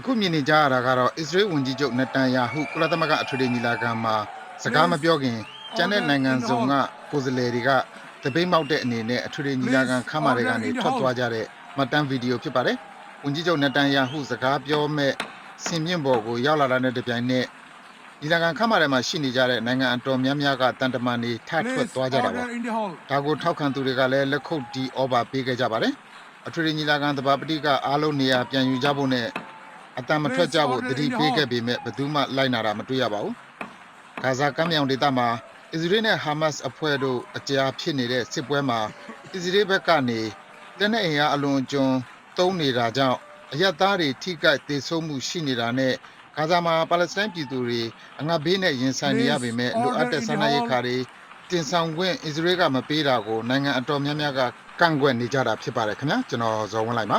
အခုမြင်နေကြရတာကတော့ အစ္စရေးဝန်ကြီးချုပ်နတန်ယာဟု ကုလသမဂ္ဂအထွေထွေညီလာခံမှာ စကားမပြောခင် ကျန်တဲ့နိုင်ငံစုံက ကိုယ်စားလှယ်တွေကတပိတ်မောက်တဲ့အနေနဲ့ အထွေထွေညီလာခံခမ်းမတွေကနေ ထွက်သွားကြတဲ့ မှတ်တမ်းဗီဒီယို ဖြစ်ပါတယ်။ဝန်ကြီးချုပ်နတန်ယာဟု စကားပြောမဲ့ဆင်မြင့်ပေါ်ကို ရောက်လာတာနဲ့ တပြိုင်နက် ညီလာခံခမ်းမတွေမှာ ရှိနေကြတဲ့ နိုင်ငံအတော်များများကတန်တမန်တွေ ထထွက်သွားကြတာပါ order in the hall. ။ဒါကို ထောက်ခံသူတွေကလည်း လက်ခုပ်တီးဩဘာပေးခဲ့ကြပါတယ်။အထွေထွေညီလာခံ သဘာပတိက အားလုံးနေရာ ပြန်ယူကြဖို့နဲ့ အတန်မထွက်ကြဖို့တတိပေးခဲ့ပေမဲ့ဘယ်သူမှလိုက်နာတာမတွေ့ရပါဘူး။ဂါဇာကမ်းမြောင်ဒေသမှာအစ္စရေးနဲ့ဟာမတ်စ်အဖွဲ့တို့အကြားဖြစ်နေတဲ့စစ်ပွဲမှာအစ္စရေးဘက်ကနေလက်နက်အင်အားအလွန်အကျွံသုံးနေတာကြောင့်အယက်သားတွေထိခိုက်ဒေဆုံးမှုရှိနေတာနဲ့ဂါဇာမှာပါလက်စတိုင်းပြည်သူတွေအငတ်ဘေးနဲ့ရင်ဆိုင်နေရပေမဲ့လိုအပ်တဲ့စားနပ်ရိက္ခာတွေတင်ဆောင်ခွင့်အစ္စရေးကမပေးတာကိုနိုင်ငံအတော်များများကကန့်ကွက်နေကြတာဖြစ်ပါတယ်ခင်ဗျာကျွန်တော်ဇော်ဝင်းလိုက်ပါ